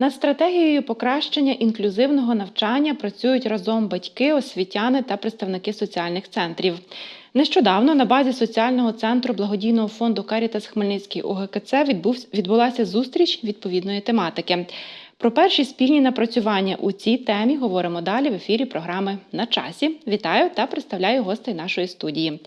Над стратегією покращення інклюзивного навчання працюють разом батьки, освітяни та представники соціальних центрів. Нещодавно на базі соціального центру благодійного фонду Карітас Хмельницький ОГКЦ відбулася зустріч відповідної тематики. Про перші спільні напрацювання у цій темі говоримо далі в ефірі програми на часі. Вітаю та представляю гостей нашої студії.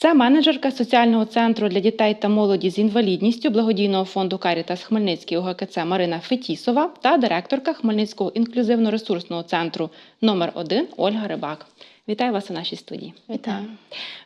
Це менеджерка соціального центру для дітей та молоді з інвалідністю благодійного фонду Карітас Хмельницький ОГКЦ Марина Фетісова та директорка Хмельницького інклюзивно-ресурсного центру номер 1 Ольга Рибак. Вітаю вас у нашій студії. Вітаю.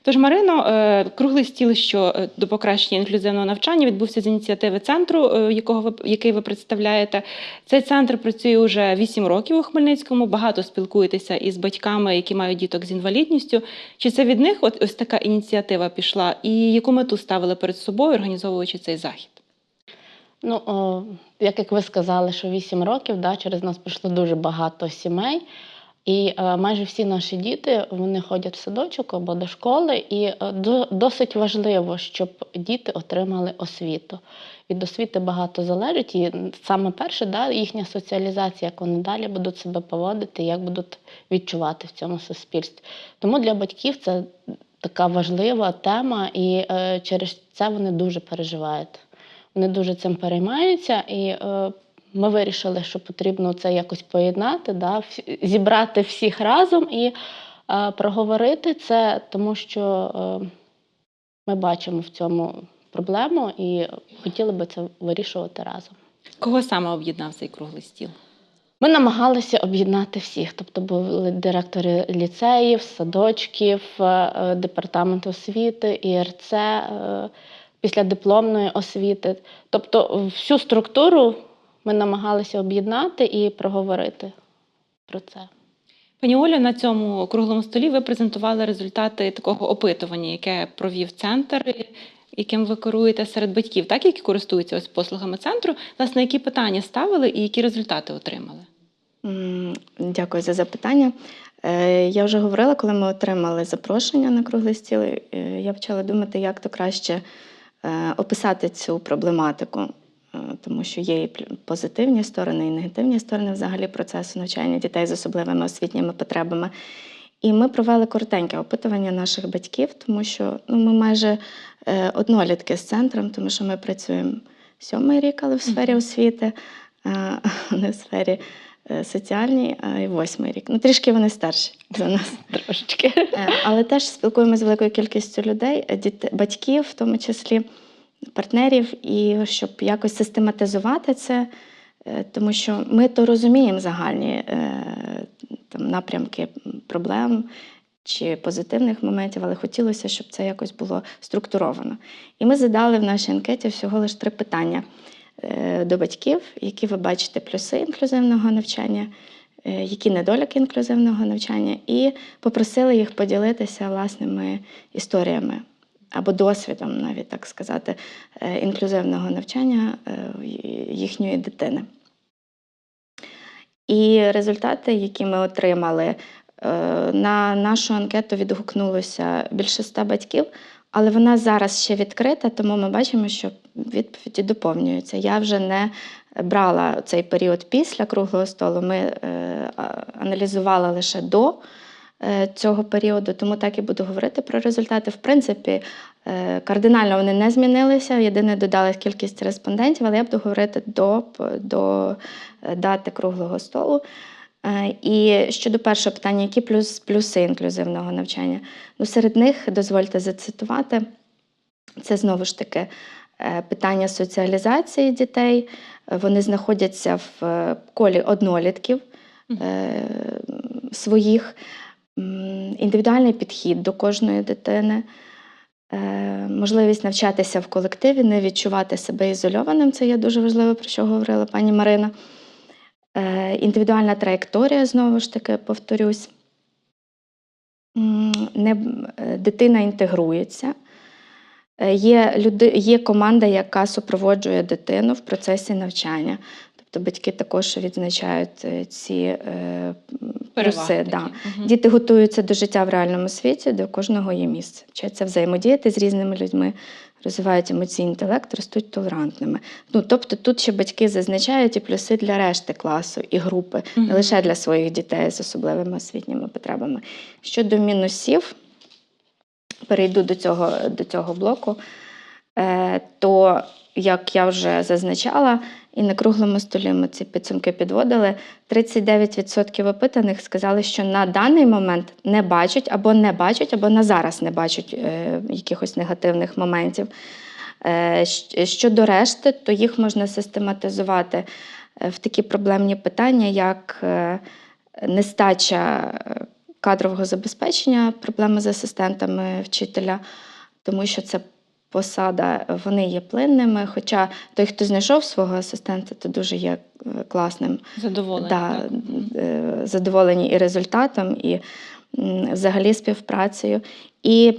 Тож, Марино, е, круглий стіл, що е, до покращення інклюзивного навчання відбувся з ініціативи центру, е, якого ви який ви представляєте. Цей центр працює вже 8 років у Хмельницькому. Багато спілкуєтеся із батьками, які мають діток з інвалідністю. Чи це від них от ось така ініціатива пішла? І яку мету ставили перед собою, організовуючи цей захід? Ну, о, як, ви сказали, що 8 років, да, через нас пройшло дуже багато сімей. І е, майже всі наші діти вони ходять в садочок або до школи, і е, до, досить важливо, щоб діти отримали освіту. Від освіти багато залежить, і саме перше, да, їхня соціалізація, як вони далі будуть себе поводити, як будуть відчувати в цьому суспільстві. Тому для батьків це така важлива тема, і е, через це вони дуже переживають. Вони дуже цим переймаються, і ми вирішили, що потрібно це якось поєднати, да, зібрати всіх разом і е, проговорити це, тому що е, ми бачимо в цьому проблему і хотіли би це вирішувати разом. Кого саме об'єднав цей круглий стіл? Ми намагалися об'єднати всіх, тобто були директори ліцеїв, садочків, е, е, департамент освіти, ІРЦ, е, післядипломної освіти. Тобто всю структуру ми намагалися об'єднати і проговорити про це. Пані Олю, на цьому круглому столі ви презентували результати такого опитування, яке провів центр, яким ви керуєте серед батьків, так які користуються ось послугами центру. Власне, які питання ставили і які результати отримали? Дякую за запитання. Е, Я вже говорила, коли ми отримали запрошення на круглий стіл, е, я почала думати, як то краще е, описати цю проблематику, тому що є і позитивні сторони, і негативні сторони взагалі процесу навчання дітей з особливими освітніми потребами. І ми провели коротеньке опитування наших батьків, тому що ну, ми майже е, однолітки з центром, тому що ми працюємо сьомий рік, але в сфері освіти, а не в сфері е, соціальній, а й восьмий рік. Ну, трішки вони старші за нас. Трошечки. Е, Але теж спілкуємося з великою кількістю людей, е, батьків, в тому числі партнерів, і щоб якось систематизувати це, е, тому що ми то розуміємо загальні е, там, напрямки проблем чи позитивних моментів, але хотілося, щоб це якось було структуровано. І ми задали в нашій анкеті всього лише три питання е, до батьків, які ви бачите плюси інклюзивного навчання, які недоліки інклюзивного навчання, і попросили їх поділитися власними історіями або досвідом, навіть так сказати, е, інклюзивного навчання е, їхньої дитини. І результати, які ми отримали, е, на нашу анкету відгукнулося більше ста батьків, але вона зараз ще відкрита, тому ми бачимо, що відповіді доповнюються. Я вже не брала цей період після круглого столу. Ми аналізували лише до цього періоду, тому так і буду говорити про результати. В принципі, е, кардинально вони не змінилися. Єдине додали кількість респондентів, але я буду говорити до, до е, дати круглого столу. Е, І щодо першого питання, які плюс, плюси інклюзивного навчання? Ну, серед них дозвольте зацитувати. Це знову ж таки е, питання соціалізації дітей. Е, Вони знаходяться в е, колі однолітків е, своїх, М, індивідуальний підхід до кожної дитини, е, можливість навчатися в колективі, не відчувати себе ізольованим. Це є дуже важливо, про що говорила пані Марина. Е, Індивідуальна траєкторія, знову ж таки, повторюсь. Не, е, дитина інтегрується. Є, люди, є команда, яка супроводжує дитину в процесі навчання. Тобто батьки також відзначають е, ці е, плюси. Да. Мгм. Діти готуються до життя в реальному світі, де у кожного є місце. Вчаться взаємодіяти з різними людьми, розвивають емоційний інтелект, ростуть толерантними. Ну, тобто тут ще батьки зазначають і плюси для решти класу і групи, не лише для своїх дітей з особливими освітніми потребами. Щодо мінусів, перейду до цього, до цього блоку, е, то, як я вже зазначала, і на круглому столі ми ці підсумки підводили, 39% опитаних сказали, що на даний момент не бачать або не бачать, або на зараз не бачать е, якихось негативних моментів. Е, Щодо решти, то їх можна систематизувати е, в такі проблемні питання, як е, нестача е, кадрового забезпечення, проблеми з асистентами вчителя, тому що це посада, вони є плинними. Хоча той, хто знайшов свого асистента, то дуже є е, класним Задоволення. да, так. Е, задоволені і результатом, і взагалі співпрацею. І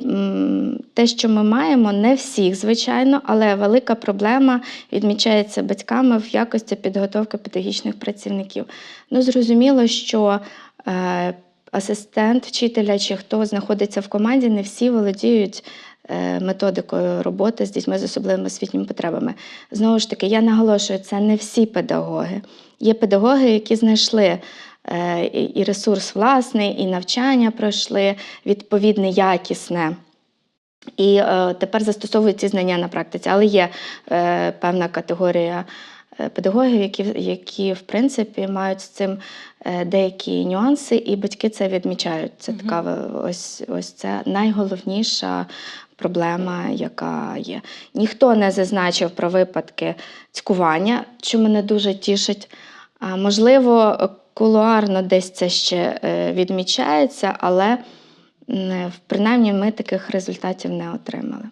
те, що ми маємо, не всіх, звичайно, але велика проблема відмічається батьками в якості підготовки педагогічних працівників. Ну, зрозуміло, що е, асистент вчителя чи хто знаходиться в команді, не всі володіють. Е, Методикою роботи з дітьми з особливими освітніми потребами. Знову ж таки, я наголошую, це не всі педагоги. Є педагоги, які знайшли е, і ресурс власний, і навчання пройшли відповідне, якісне. І е, тепер застосовують ці знання на практиці. Але є е, певна категорія педагогів, які, які в принципі мають з цим деякі нюанси, і батьки це відмічають. Це така ось, ось це найголовніша проблема, яка є. Ніхто не зазначив про випадки цькування, що мене дуже тішить. А, можливо, кулуарно десь це ще е, відмічається, але принаймні ми таких результатів не отримали.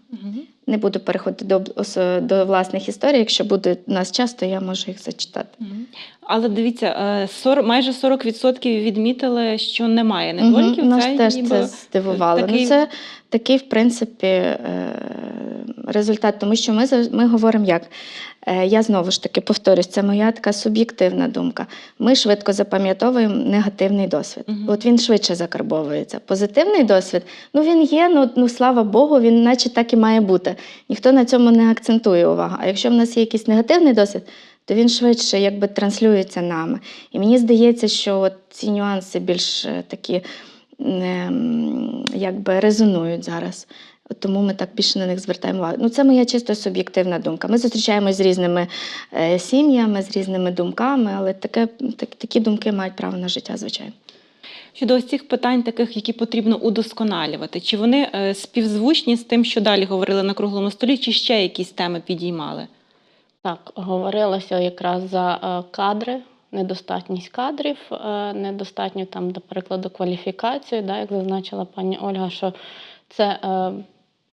Не буду переходити до, до власних історій. Якщо буде у нас час, то я можу їх зачитати. Мгм. Але дивіться, е, 40, майже 40% відмітили, що немає недоліків. Мгм, Нас Це теж ніби це здивувало. такий- Ну, це такий, в принципі, е, результат, тому що ми, ми говоримо як. Е, Я знову ж таки повторюсь, це моя така суб'єктивна думка. Ми швидко запам'ятовуємо негативний досвід. Мгм. От він швидше закарбовується. Позитивний досвід, ну він є, ну, ну слава Богу, він наче так і має бути. Ніхто на цьому не акцентує увагу. А якщо в нас є якийсь негативний досвід, то він швидше якби транслюється нами. І мені здається, що от ці нюанси більш е, такі ем, якби резонують зараз. Тому ми так більше на них звертаємо увагу. Ну, це моя чисто суб'єктивна думка. Ми зустрічаємось з різними е, сім'ями, з різними думками, але таке, так, такі думки мають право на життя, звичайно. Щодо ось цих питань, таких, які потрібно удосконалювати, чи вони е, співзвучні з тим, що далі говорили на круглому столі, чи ще якісь теми підіймали? Так, говорилося якраз за е, кадри, недостатність кадрів, е, недостатньо там, до прикладу, кваліфікацію, да, як зазначила пані Ольга, що це е,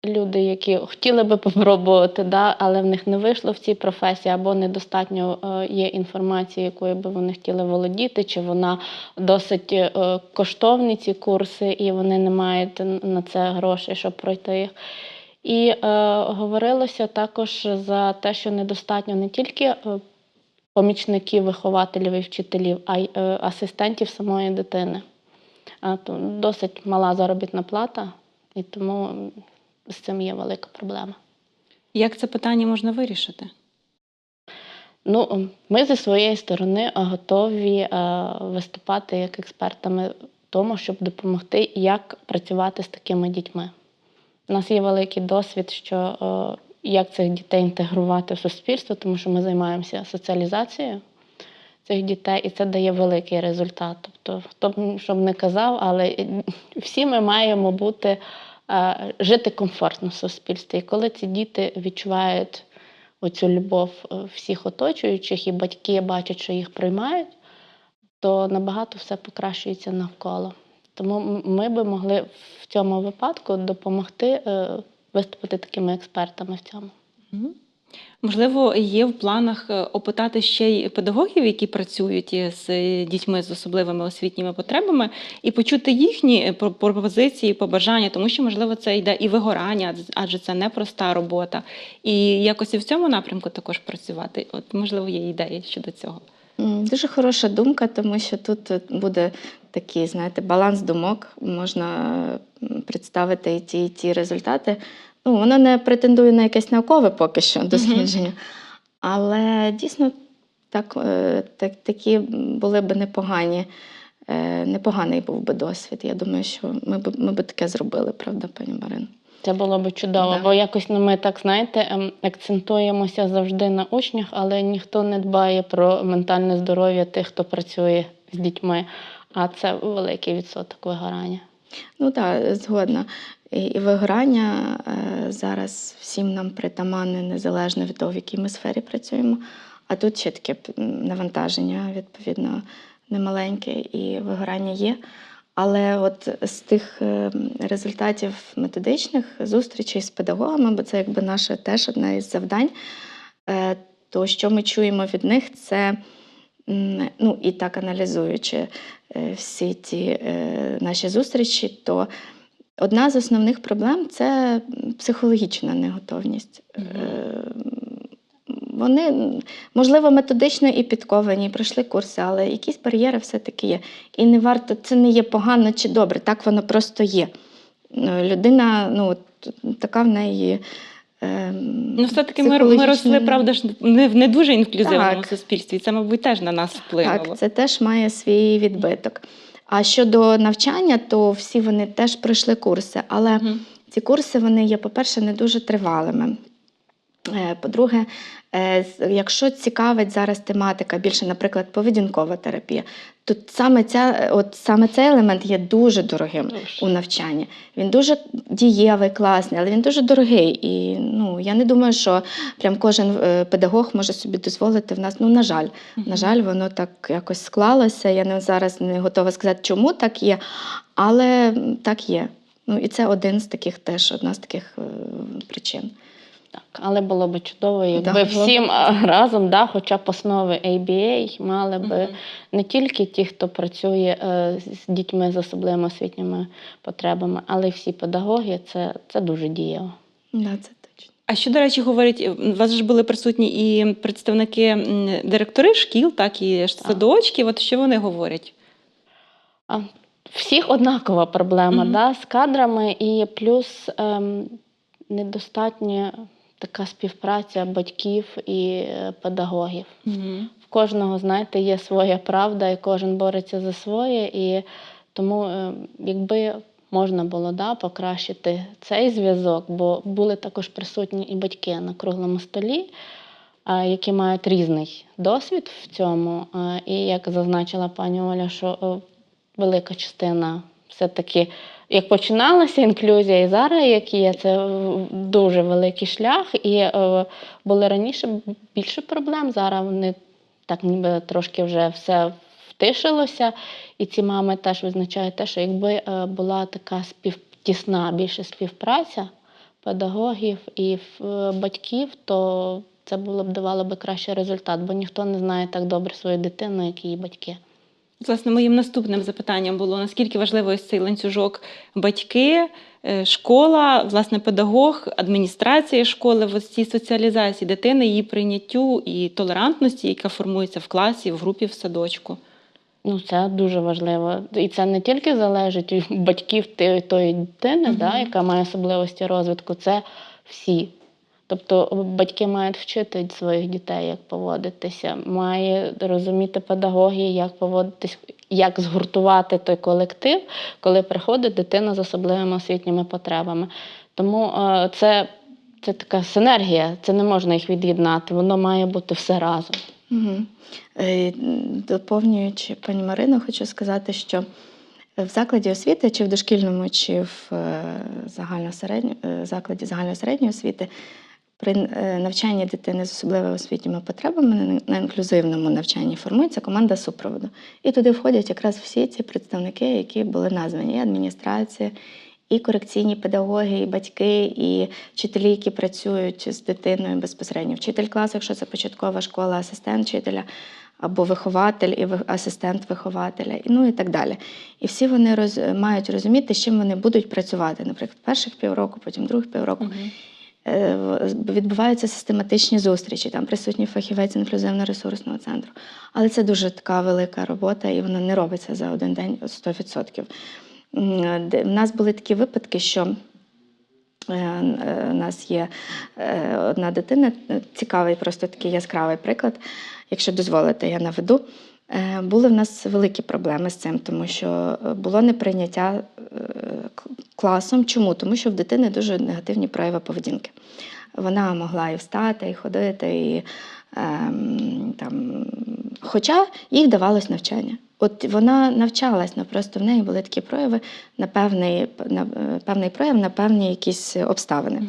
люди, які хотіли би попробувати, да, але в них не вийшло в цій професії, або недостатньо е, є інформації, якою би вони хотіли володіти, чи вона досить е, коштовні ці курси, і вони не мають на це грошей, щоб пройти їх. І е, говорилося також за те, що недостатньо не тільки е, помічників, вихователів і вчителів, а й е, асистентів самої дитини. А, то досить мала заробітна плата, і тому з цим є велика проблема. Як це питання можна вирішити? Ну, ми зі своєї сторони е, готові е, виступати як експертами в тому, щоб допомогти, як працювати з такими дітьми. У нас є великий досвід, що е, як цих дітей інтегрувати в суспільство, тому що ми займаємося соціалізацією цих дітей, і це дає великий результат. Тобто, хто б щоб не казав, але е, всі ми маємо бути е, жити комфортно в суспільстві. І коли ці діти відчувають оцю любов всіх оточуючих, і батьки бачать, що їх приймають, то набагато все покращується навколо. Тому ми би могли в цьому випадку допомогти е, виступити такими експертами в цьому. Можливо, є в планах е, опитати ще й педагогів, які працюють із е, дітьми з особливими освітніми потребами, і почути їхні пропозиції, побажання, тому що, можливо, це йде і вигорання, адже це непроста робота. І якось і в цьому напрямку також працювати. От, можливо, є ідеї щодо цього. Дуже хороша думка, тому що тут буде такий, знаєте, баланс думок. Можна представити і ті, і ті результати. ну, воно не претендує на якесь наукове поки що дослідження. Але дійсно так, е, так, такі були б непогані. е, Непоганий був би досвід. Я думаю, що ми б, ми б таке зробили, правда, пані Марино? Це було б чудово, Да. бо якось ну, ми так знаєте, ем, акцентуємося завжди на учнях, але ніхто не дбає про ментальне здоров'я тих, хто працює з дітьми. А це великий відсоток вигорання. Ну так, згодна. І, вигорання е, зараз всім нам притаманне, незалежно від того, в якій ми сфері працюємо. А тут ще таке навантаження, відповідно, немаленьке, і вигорання є. Але от з тих е, результатів методичних зустрічей з педагогами, бо це якби наше теж одне із завдань, е, то що ми чуємо від них, це ну і так аналізуючи е, всі ці е, наші зустрічі, то одна з основних проблем це психологічна неготовність. Е, Вони, можливо, методично і підковані, пройшли курси, але якісь бар'єри все-таки є. І не варто, це не є погано чи добре, так воно просто є. Людина, ну, така в неї. Ем, Ну, все-таки ми, ми росли, правда ж, не в не дуже інклюзивному Так. суспільстві. Це, мабуть, теж на нас вплинуло. Так, це теж має свій відбиток. А щодо навчання, то всі вони теж пройшли курси, але Мгм. ці курси вони є, по-перше, не дуже тривалими. Е, По-друге, е, якщо цікавить зараз тематика, більше, наприклад, поведінкова терапія, то саме, ця, от саме цей елемент є дуже дорогим Дуже. у навчанні. Він дуже дієвий, класний, але він дуже дорогий. І ну, я не думаю, що прям кожен е, педагог може собі дозволити в нас. Ну, на жаль, на жаль, воно так якось склалося. Я не зараз не готова сказати, чому так є, але так є. Ну і це один з таких теж одна з таких е, причин. Так, але було б чудово, якби Да, всім разом, да, хоча б основи ABA мали б Мгм. не тільки ті, хто працює е, з дітьми з особливими освітніми потребами, але й всі педагоги. Це, це дуже дієво. Да, це точно. А що, до речі, говорять, у вас ж були присутні і представники директори шкіл, так і садочків. От що вони говорять? А, всіх однакова проблема Мгм. да, з кадрами, і плюс ем, недостатня така співпраця батьків і е, педагогів. В кожного, знаєте, є своя правда, і кожен бореться за своє. І тому, е, якби можна було да, покращити цей зв'язок, бо були також присутні і батьки на круглому столі, які мають різний досвід в цьому. І як зазначила пані Оля, що е, велика частина все-таки. Як починалася інклюзія, і зараз як є, це дуже великий шлях. І е, були раніше більше проблем. Зараз вони так ніби трошки вже все втишилося. І ці мами теж визначають те, що якби е, була така співтісна більше співпраця педагогів і е, батьків, то це було б давало би кращий результат, бо ніхто не знає так добре свою дитину, як її батьки. Власне, моїм наступним запитанням було: наскільки важливий ось цей ланцюжок батьки, е, школа, власне, педагог, адміністрація школи в цій соціалізації дитини, її прийняттю і толерантності, яка формується в класі, в групі, в садочку. Ну, це дуже важливо. І це не тільки залежить від батьків тої дитини, Мгм. да, яка має особливості розвитку, це всі. Тобто батьки мають вчити своїх дітей, як поводитися, має розуміти педагоги, як поводитись, як згуртувати той колектив, коли приходить дитина з особливими освітніми потребами. Тому е, це, це така синергія, це не можна їх від'єднати, воно має бути все разом. Угу. Доповнюючи пані Марину, хочу сказати, що в закладі освіти, чи в дошкільному, чи в е, е, закладі загальної середньої освіти, при е, навчанні дитини з особливими освітніми потребами на- інклюзивному навчанні формується команда супроводу. І туди входять якраз всі ці представники, які були названі: і адміністрація, і корекційні педагоги, і батьки, і вчителі, які працюють з дитиною безпосередньо. Вчитель класу, якщо це початкова школа, асистент вчителя. Або вихователь і асистент вихователя, ну і так далі. І всі вони роз, мають розуміти, з чим вони будуть працювати, наприклад, перших півроку, потім других півроку. В- відбуваються систематичні зустрічі, там присутній фахівець інклюзивно-ресурсного центру. Але це дуже така велика робота, і вона не робиться за один день 100%. М, де- В нас були такі випадки, що Е, е, У нас є е, одна дитина, е, цікавий, просто такий яскравий приклад. Якщо дозволите, я наведу. Е, Були в нас великі проблеми з цим, тому що е, було неприйняття е, класом. Чому? Тому що в дитини дуже негативні прояви поведінки. Вона могла і встати, і ходити, і ем, там, хоча їй вдавалось навчання. От вона навчалась, але просто в неї були такі прояви на певний, на е, певний прояв, на певні якісь обставини.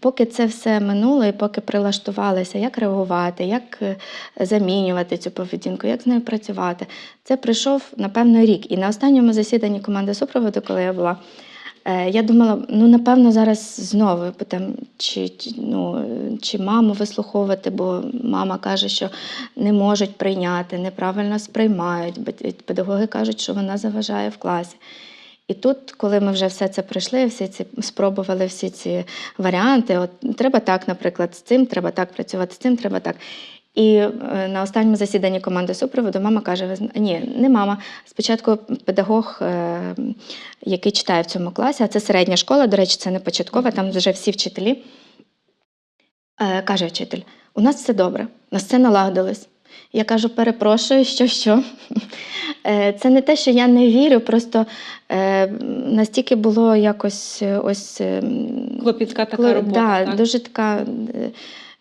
Поки це все минуло, і поки прилаштувалися, як реагувати, як е, замінювати цю поведінку, як з нею працювати, це прийшов напевно рік. І на останньому засіданні команди супроводу, коли я була, я думала, ну напевно, зараз знову бо там, чи, ну, е, чи маму вислуховувати, бо мама каже, що не можуть прийняти, неправильно сприймають. Педагоги кажуть, що вона заважає в класі. І тут, коли ми вже все це пройшли, всі ці спробували всі ці варіанти, от треба так, наприклад, з цим, треба так працювати, з цим, треба так. І е, на останньому засіданні команди супроводу мама каже: ні, не мама. Спочатку педагог, е, який читає в цьому класі, а це середня школа, до речі, це не початкова, там вже всі вчителі. Е, каже вчитель: у нас все добре, у нас все налагодилось. Я кажу, перепрошую, що що. Це не те, що я не вірю, просто настільки було якось ось е, Клопітка така робота. Да, так? дуже така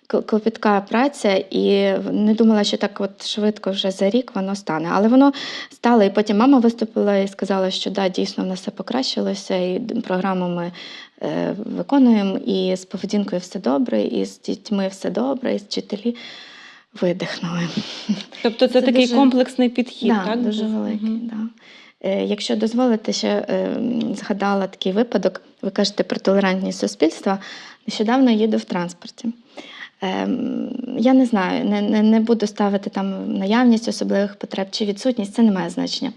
клопітка праця, і не думала, що так от швидко вже за рік воно стане. Але воно стало. І потім мама виступила і сказала, що да, дійсно в нас все покращилося, і програму ми е, виконуємо, і з поведінкою все добре, і з дітьми все добре, і з вчителі видихнули. Тобто це, Це такий дуже- комплексний підхід, Да, так? дуже великий. Мгм. Да. Е, Якщо дозволите, ще е, згадала такий випадок. Ви кажете про толерантність суспільства. Нещодавно їду в транспорті. Ем, Я не знаю, не, не, не буду ставити там наявність особливих потреб чи відсутність, це не має значення.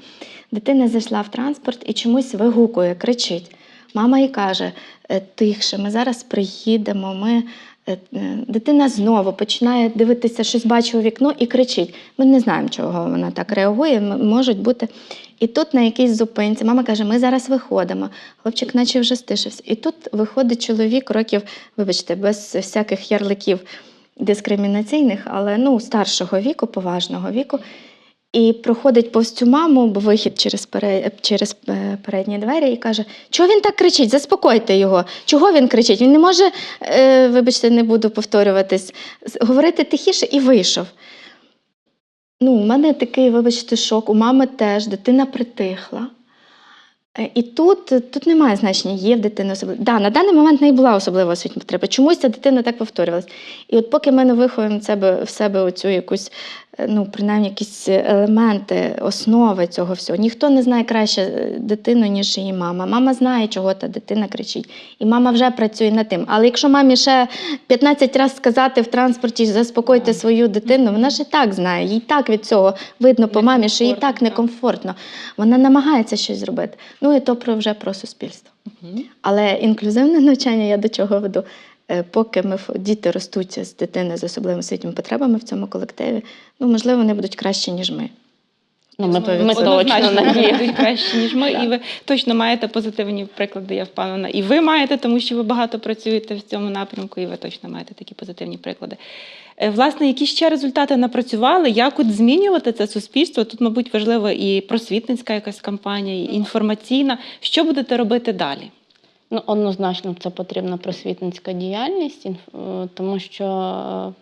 Дитина зайшла в транспорт і чомусь вигукує, кричить. Мама їй каже: «Е, тихше, ми зараз приїдемо. Ми... е, е». Дитина знову починає дивитися, щось бачить у вікно і кричить. Ми не знаємо, чого вона так реагує. Можуть бути. І тут на якійсь зупинці мама каже: ми зараз виходимо. Хлопчик, наче вже стишився. І тут виходить чоловік років, вибачте, без всяких ярликів дискримінаційних, але ну, старшого віку, поважного віку. І проходить повз цю маму, бо вихід через, пере, через е, передні двері, і каже: чого він так кричить? Заспокойте його. Чого він кричить? Він не може, е, вибачте, не буду повторюватись, говорити тихіше і вийшов. Ну, у мене такий, вибачте, шок. У мами теж дитина притихла. Е, І тут, тут немає значення, є в дитини особливо. Да, на даний момент не була особлива освітня потреба. Чомусь ця дитина так повторювалась. І от поки ми не виховуємо в себе, в себе оцю якусь, ну, принаймні, якісь елементи, основи цього всього. Ніхто не знає краще е, дитину, ніж її мама. Мама знає, чого та дитина кричить. І мама вже працює над тим. Але якщо мамі ще 15 разів сказати в транспорті, заспокойте свою дитину, вона ж і так знає, їй так від цього видно по мамі, що їй так. некомфортно. Вона намагається щось зробити. Ну і то про вже про суспільство. Але інклюзивне навчання я до чого веду. Е, Поки ми діти ростуть з дитини з особливими освітніми потребами в цьому колективі, ну можливо, вони будуть кращі, ніж ми. Ну, ми, Ми ми точно надіємо. краще, ніж ми, Да. і ви точно маєте позитивні приклади, я впевнена. І ви маєте, тому що ви багато працюєте в цьому напрямку, і ви точно маєте такі позитивні приклади. Е, Власне, які ще результати напрацювали, як от змінювати це суспільство? Тут, мабуть, важлива і просвітницька якась кампанія, і інформаційна. Що будете робити далі? Ну, однозначно, це потрібна просвітницька діяльність, е, тому що е,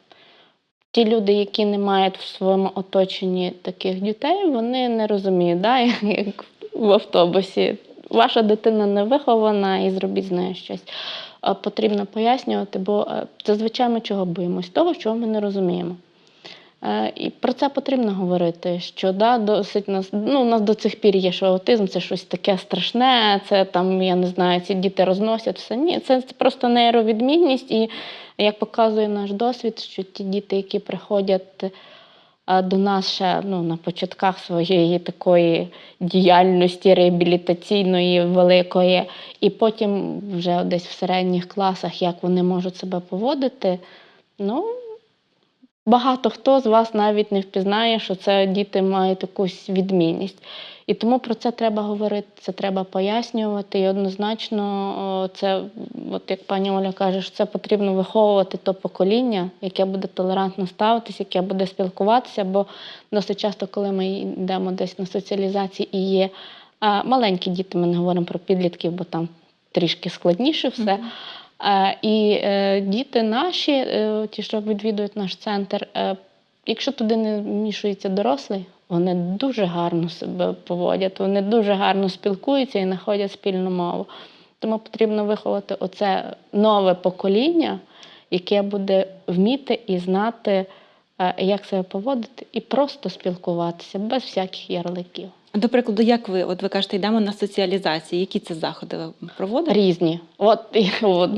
ті люди, які не мають в своєму оточенні таких дітей, вони не розуміють, да, як в автобусі. Ваша дитина не вихована і зробіть з нею щось. Потрібно пояснювати, бо е, зазвичай ми чого боїмось? Того, чого ми не розуміємо. Е, І про це потрібно говорити. Що да, досить нас ну, у нас до цих пір є, що аутизм це щось таке страшне, це там, я не знаю, ці діти розносять все. Ні, це, просто нейровідмінність. І як показує наш досвід, що ті діти, які приходять е, до нас ще ну, на початках своєї такої діяльності реабілітаційної великої, і потім вже десь в середніх класах, як вони можуть себе поводити, ну. Багато хто з вас навіть не впізнає, що це діти мають якусь відмінність. І тому про це треба говорити, це треба пояснювати. І однозначно, це, от як пані Оля каже, що це потрібно виховувати то покоління, яке буде толерантно ставитися, яке буде спілкуватися. Бо досить часто, коли ми йдемо десь на соціалізації і є маленькі діти, ми не говоримо про підлітків, бо там трішки складніше все. Е, І е, діти наші, е, ті, що відвідують наш центр, якщо туди не вмішується дорослий, вони дуже гарно себе поводять, вони дуже гарно спілкуються і знаходять спільну мову. Тому потрібно виховати оце нове покоління, яке буде вміти і знати, як себе поводити, і просто спілкуватися без всяких ярликів. До прикладу, як ви, от ви кажете, йдемо на соціалізацію, які це заходи ви проводите? Різні. От, от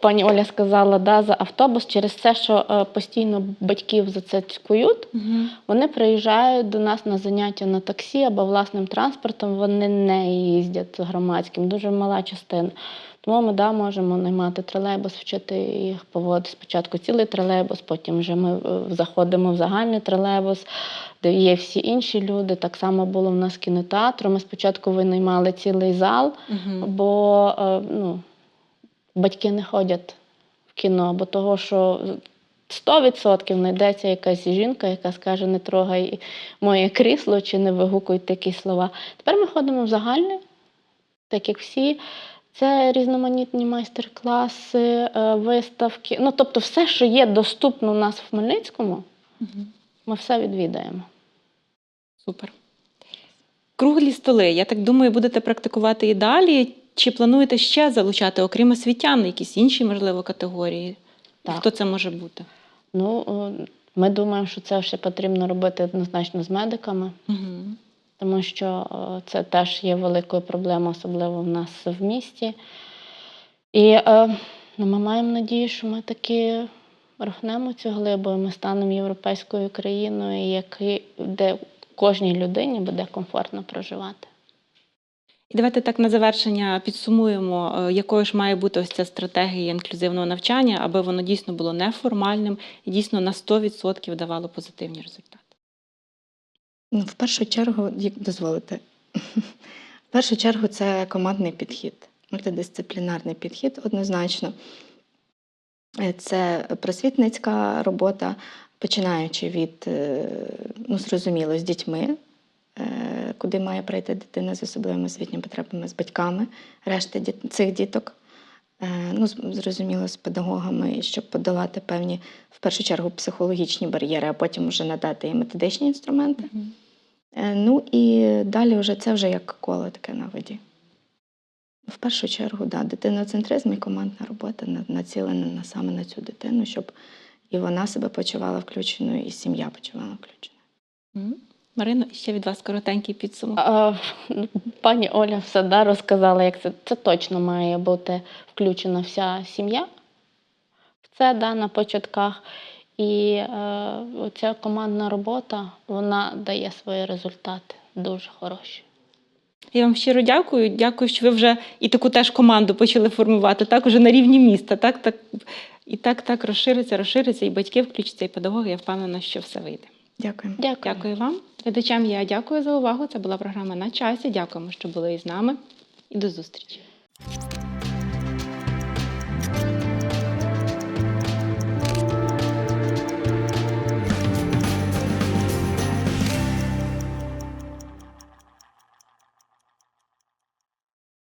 пані Оля сказала, да, за автобус через те, що е, постійно батьків за це цькують, Мгм. вони приїжджають до нас на заняття на таксі або власним транспортом, вони не їздять громадським, дуже мала частина. Тому ми да, можемо наймати тролейбус, вчити їх поводити спочатку цілий тролейбус, потім вже ми е, заходимо в загальний тролейбус, де є всі інші люди. Так само було в нас кінотеатру. Ми спочатку винаймали цілий зал, Мгм. бо е, ну, батьки не ходять в кіно, бо того, що 100% знайдеться якась жінка, яка скаже, не трогай моє крісло чи не вигукуй такі слова. Тепер ми ходимо в загальне, так як всі. Це різноманітні майстер-класи, е, виставки. Ну, тобто, все, що є доступно у нас в Хмельницькому, Мгм. ми все відвідаємо. Супер. Круглі столи. Я так думаю, будете практикувати і далі. Чи плануєте ще залучати, окрім освітян, якісь інші, можливо, категорії? Так. Хто це може бути? Ну, ми думаємо, що це ще потрібно робити однозначно з медиками. Угу. тому що це теж є великою проблемою, особливо в нас в місті. І е, ну, ми маємо надію, що ми таки рухнемо цю глибу, і ми станемо європейською країною, де кожній людині буде комфортно проживати. І давайте так на завершення підсумуємо, е, якою ж має бути ось ця стратегія інклюзивного навчання, аби воно дійсно було неформальним і дійсно на 100% давало позитивні результати. Ну, в першу чергу, як дозволите, в першу чергу це командний підхід, мультидисциплінарний підхід однозначно. Е, Це просвітницька робота, починаючи від, е, ну, зрозуміло, з дітьми, куди має прийти дитина з особливими освітніми потребами, з батьками, решти діт- цих діток. Е, Ну, зрозуміло, з педагогами, щоб подолати певні, в першу чергу, психологічні бар'єри, а потім вже надати їм методичні інструменти. Е, Ну і далі вже це вже як коло таке на воді. В першу чергу, да, дитиноцентризм і командна робота націлена на, саме на цю дитину, щоб і вона себе почувала включеною, і сім'я почувала включеною. Мгм. Марино, ще від вас коротенький підсумок. Пані Оля все да, розказала, як це, це точно має бути включена вся сім'я в це да, на початках. І е, ця командна робота вона дає свої результати дуже хороші. Я вам щиро дякую. Дякую, що ви вже і таку теж команду почали формувати, так уже на рівні міста. Так, так, і так, так розшириться, розшириться, і батьки включаться, і педагоги. Я впевнена, що все вийде. Дякую. Дякую. Дякую вам. Глядачам я дякую за увагу. Це була програма на часі. Дякуємо, що були із нами. І до зустрічі.